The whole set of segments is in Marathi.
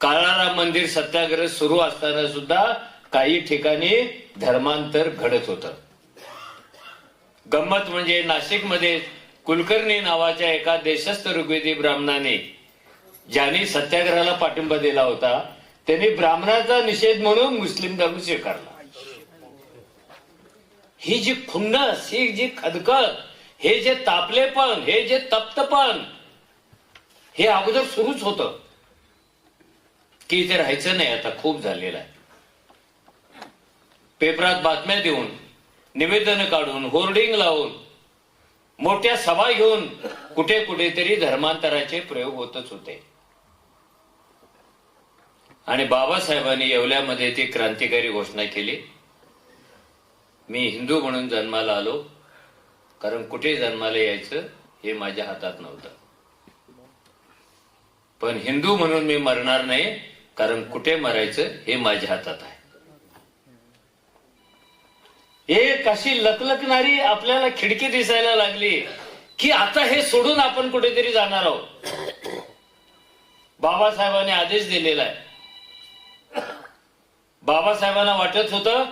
काळाराम मंदिर सत्याग्रह सुरू असताना सुद्धा काही ठिकाणी धर्मांतर घडत होतं. गंमत म्हणजे नाशिकमध्ये कुलकर्णी नावाच्या एका देशस्थ ऋग्वेदी ब्राह्मणाने ज्यांनी सत्याग्रहाला पाठिंबा दिला होता त्यांनी ब्राह्मणाचा निषेध म्हणून मुस्लिम धर्म स्वीकारला. ही जी खुन्नस ही जी खदखद हे जे तापलेपण हे जे तप्तपण हे अगोदर सुरूच होतं. की इथे राहायचं नाही. आता खूप झालेलं आहे. पेपरात बातम्या देऊन निवेदन काढून होर्डिंग लावून मोठ्या सभा घेऊन कुठे कुठेतरी धर्मांतराचे प्रयोग होतच होते. आणि बाबासाहेबांनी येवल्यामध्ये ती क्रांतिकारी घोषणा केली. मी हिंदू म्हणून जन्माला आलो कारण कुठे जन्माला यायचं हे माझ्या हातात नव्हतं. पण हिंदू म्हणून मी मरणार नाही कारण कुठे मरायचं हे माझ्या हातात आहे. एक अशी लकलकणारी आपल्याला खिडकी दिसायला लागली की आता हे सोडून आपण कुठेतरी जाणार आहोत. बाबासाहेबांनी आदेश दिलेला आहे. बाबासाहेबांना वाटत होतं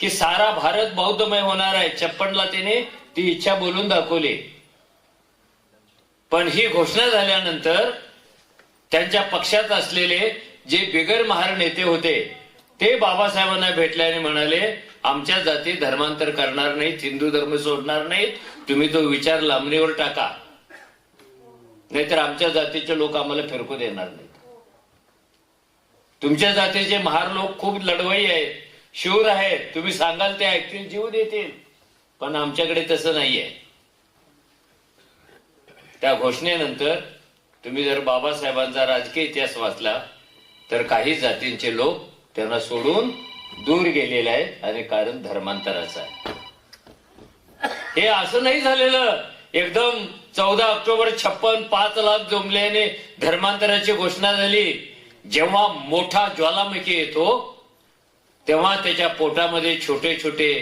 की सारा भारत बौद्धमय होणार आहे. छप्पनला त्याने ती इच्छा बोलून दाखवली. पण ही घोषणा झाल्यानंतर त्यांच्या पक्षात असलेले जे बिगर महार नेते होते ते बाबासाहेबांना भेटल्याने म्हणाले आमच्या जाती धर्मांतर करणार नाहीत हिंदू धर्म सोडणार नाहीत तुम्ही तो विचार लांबणीवर टाका. नाहीतर आमच्या जातीचे लोक आम्हाला फिरकू देणार नाहीत. तुमच्या जातीचे महार लोक खूप लढवई आहेत शूर आहेत. तुम्ही सांगाल ते ऐकतील जीव देतील. पण आमच्याकडे तसं नाहीये. त्या घोषणेनंतर तुम्ही जर बाबासाहेबांचा राजकीय इतिहास वाचला तर काही जातींचे लोक त्यांना सोडून दूर गेलेले आहेत आणि कारण धर्मांतराचं आहे. हे असं नाही झालेलं. एकदम चौदा ऑक्टोबर छप्पन पाच लाख जमल्याने धर्मांतराची घोषणा झाली. जेव्हा मोठा ज्वालामुखी येतो तेव्हा त्याच्या पोटामध्ये छोटे छोटे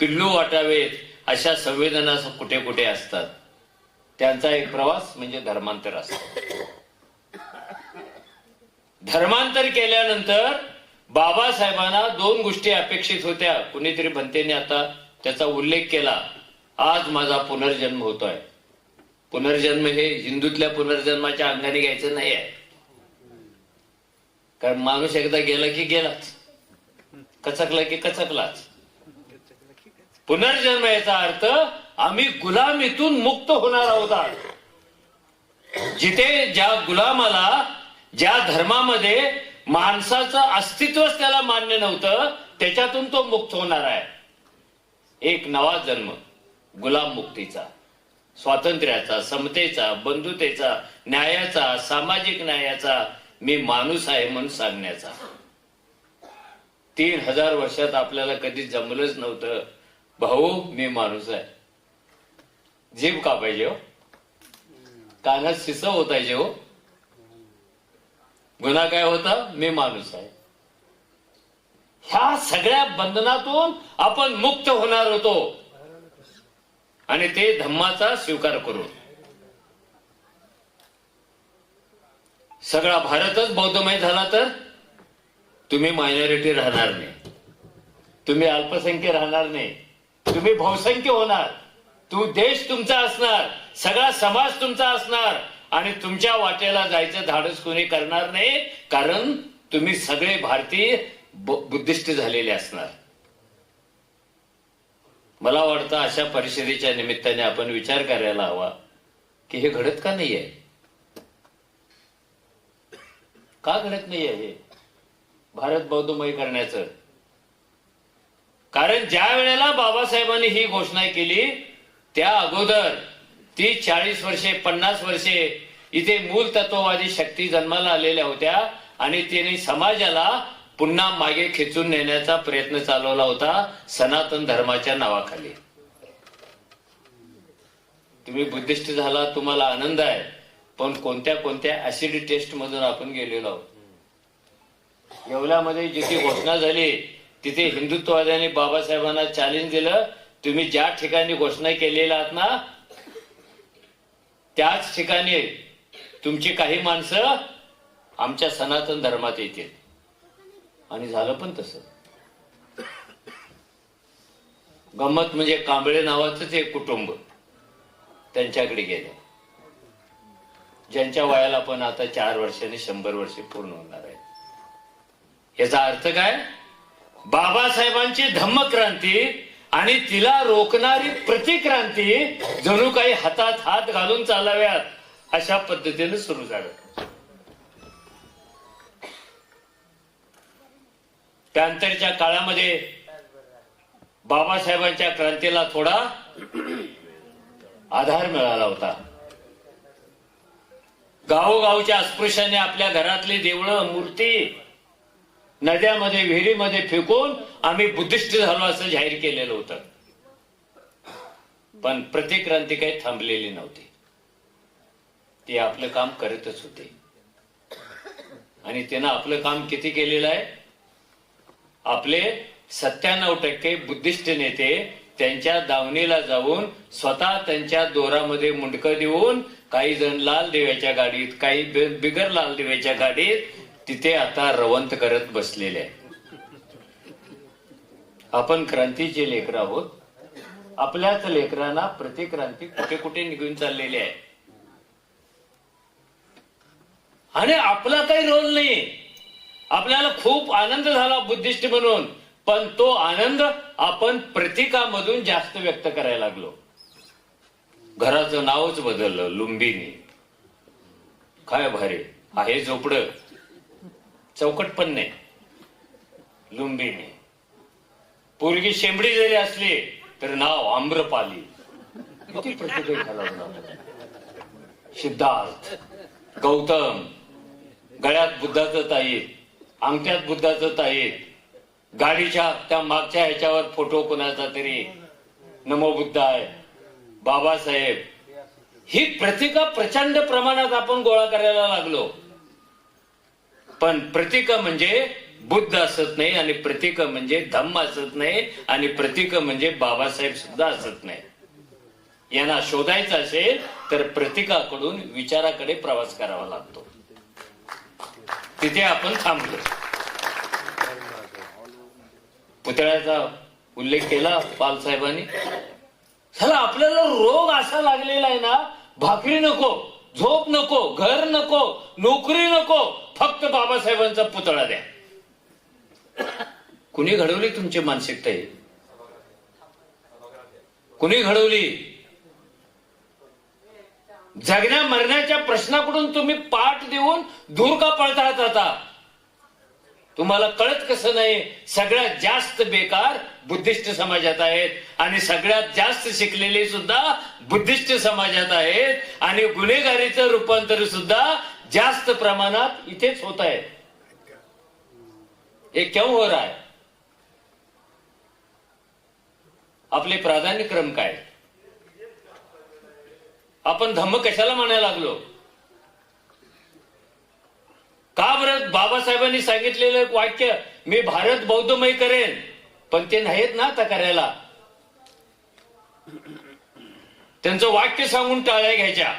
पिल्लू वाटावेत अशा संवेदना कुठे कुठे असतात. त्यांचा एक प्रवास म्हणजे धर्मांतर असतो. धर्मांतर केल्यानंतर बाबासाहेबांना दोन गोष्टी अपेक्षित होत्या. कुणीतरी भंतेने आता त्याचा उल्लेख केला. आज माझा पुनर्जन्म होतोय. पुनर्जन्म हे हिंदूतल्या पुनर्जन्माच्या अंगाने घ्यायचं नाही आहे कारण माणूस एकदा गेला की गेलाच. कचकला की कचकलाच. पुनर्जन्म याचा अर्थ आम्ही गुलामीतून मुक्त होणार आहोत जिथे ज्या गुलामाला ज्या धर्मामध्ये माणसाचं अस्तित्वच त्याला मान्य नव्हतं त्याच्यातून तो मुक्त होणार आहे. एक नवा जन्म गुलाम मुक्तीचा स्वातंत्र्याचा समतेचा बंधुतेचा न्यायाचा सामाजिक न्यायाचा मी माणूस आहे म्हणून सांगण्याचा. तीन हजार वर्षात आपल्याला कधी जमलंच नव्हतं. भाऊ मी माणूस आहे. जीव का पाहिजे हो. कानात शिसव होत हो. गुन्हा काय होता मी माणूस आहे. ह्या सगळ्या बंधनातून आपण मुक्त होणार होतो. आणि ते धम्माचा स्वीकार करू सगळा भारतच बौद्धमय झाला तर तुम्ही मायनॉरिटी राहणार नाही. तुम्ही अल्पसंख्य राहणार नाही. तुम्ही बहुसंख्य होणार. तू देश तुमचा असणार. सगळा समाज तुमचा असणार. आणि तुमच्या वाटेला जायचं धाडस कोणी करणार नाही कारण तुम्ही सगळे भारतीय बुद्धिस्ट झालेले असणार. मला वाटतं अशा परिषदेच्या निमित्ताने आपण विचार करायला हवा की हे घडत का नाहीये? का घडत नाहीये हे? भारत बौद्धमय करण्याचं. कारण ज्या वेळेला बाबासाहेबांनी ही घोषणा केली त्या अगोदर ती चाळीस वर्षे पन्नास वर्षे इथे मूल तत्ववादी शक्ती जन्माला आलेल्या होत्या आणि त्यांनी समाजाला पुन्हा मागे खेचून नेण्याचा प्रयत्न चालवला होता सनातन धर्माच्या नावाखाली. तुम्ही बुद्धिस्ट झाला तुम्हाला आनंद आहे पण कोणत्या कोणत्या ऍसिड टेस्ट मधून आपण गेलेलो आहोत? येवल्यामध्ये जिथे घोषणा झाली तिथे हिंदुत्ववाद्यांनी बाबासाहेबांना चॅलेंज दिलं तुम्ही ज्या ठिकाणी घोषणा केलेल्या आहात ना त्याच ठिकाणी तुमची काही माणसं आमच्या सनातन धर्मात येतील. आणि झालं पण तसं. गंमत म्हणजे कांबळे नावाचंच एक कुटुंब त्यांच्याकडे गेले. ज्यांच्या वयाला पण आता चार वर्षांनी शंभर वर्षे पूर्ण होणार आहे याचा अर्थ काय? बाबासाहेबांची धम्मक्रांती आणि तिला रोखणारी प्रतिक्रांती जणू काही हातात हात घालून चालाव्यात अशा पद्धतीने सुरू झालं. त्यानंतरच्या काळामध्ये बाबासाहेबांच्या क्रांतीला थोडा आधार मिळाला होता. गावोगावच्या अस्पृश्याने आपल्या घरातली देवळं मूर्ती नद्यामध्ये विहिरीमध्ये फेकून आम्ही बुद्धिस्ट झालो असं जाहीर केलेलं होतं. पण प्रतिक्रांती काही थांबलेली नव्हती. ती आपलं काम करतच होते. आणि त्यानं आपलं काम किती केलेलं आहे? आपले सत्त्याण्णव टक्के बुद्धिस्ट नेते त्यांच्या दावणीला जाऊन स्वतः त्यांच्या दोरामध्ये मुंडकं देऊन काही जण लाल देव्याच्या गाडीत काही बिगर लाल देव्याच्या गाडीत तिथे आता रवंत करत बसलेले आहे आपण क्रांतीचे लेकर आहोत. आपल्याच लेकरांना प्रतिक्रांती कुठे कुठे निघून चाललेली आहे. आणि आपला काही रोल नाही. आपल्याला खूप आनंद झाला बुद्धिस्ट म्हणून. पण तो आनंद आपण प्रतीकामधून जास्त व्यक्त करायला लागलो. घराचं नावच बदललं लुंबिनी. काय भारी आहे झोपडं. चौकट पण नाही. लुंबिनी पोरगी शेंबडी जरी असली तर नाव आम्रपाली. किती प्रतिका सिद्धार्थ गौतम गळ्यात बुद्धाचं ताईत अंगठ्यात बुद्धाचं ताईत गाडीच्या त्या मागच्या ह्याच्यावर फोटो कोणाचा तरी. नमो बुद्ध आहे बाबासाहेब. ही प्रतिका प्रचंड प्रमाणात आपण गोळा करायला लागलो. पण प्रतीक म्हणजे बुद्ध असत नाही आणि प्रतीक म्हणजे धम्म असत नाही आणि प्रतीक म्हणजे बाबासाहेब सुद्धा असत नाही. यांना शोधायचं असेल तर प्रतीकाकडून विचाराकडे प्रवास करावा लागतो. तिथे आपण थांबलो. पुतळ्याचा उल्लेख केला पाल साहेबांनी चला आपल्याला रोग असा लागलेला आहे ना भाकरी नको झोप नको घर नको नोकरी नको फक्त बाबासाहेबांचा पुतळा द्या. कुणी घडवली तुमची मानसिकता ही? कुणी घडवली? जगण्या मरण्याच्या प्रश्नाकडून तुम्ही पाठ देऊन दूर का पळतात आता तुम्हाला कळत कसं नाही? सगळ्यात जास्त बेकार बुद्धिस्ट समाजात आहेत आणि सगळ्यात जास्त शिकलेले सुद्धा बुद्धिस्ट समाजात आहेत आणि गुन्हेगारीचं रूपांतर सुद्धा जास्त प्रमाणात इथेच होत आहे. हे क्यों हो रहा है? आपले प्राधान्यक्रम काय? आपण धम्म कशाला म्हणायला लागलो? का बरं बाबासाहेबांनी सांगितलेलं एक वाक्य मी भारत बौद्धमय करेन पण ते नाहीत ना आता करायला? त्यांचं वाक्य सांगून टाळ्या घ्यायच्या.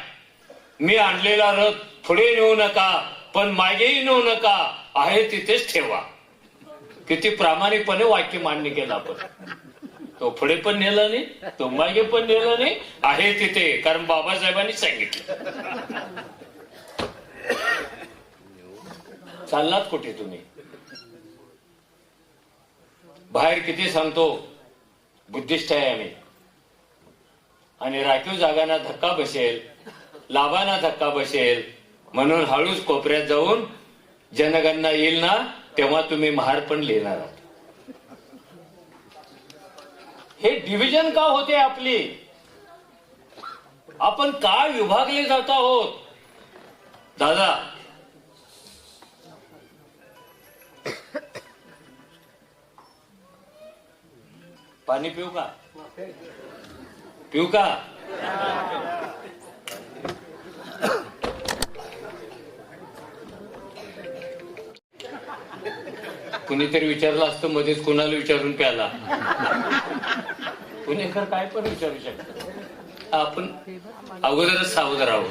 मी आणलेला रथ पुढे नेऊ नका पण मागेही नेऊ नका आहे तिथेच ठेवा. किती प्रामाणिकपणे वाक्य मान्य केलं आपण. तो पुढे पण नेला नाही तो मागे पण नेला नाही आहे तिथे कारण बाबासाहेबांनी सांगितलं. चाललात कुठे तुम्ही? बाहेर किती सांगतो बुद्धिस्ट आहे आम्ही. आणि राखीव जागांना धक्का बसेल लाभांना धक्का बसेल म्हणून हळूच कोपऱ्यात जाऊन जनगणना येईल ना तेव्हा तुम्ही महार पण लिहिणार आहात. हे डिव्हिजन का होते आपली? आपण का विभागले जात आहोत? दादा पाणी पिऊ का? पिऊ का? कुणीतरी विचारलं असतं मध्येच कुणाला विचारून प्याला. पुणेकर काय पण विचारू शकतो. आपण अगोदरच सावध राहू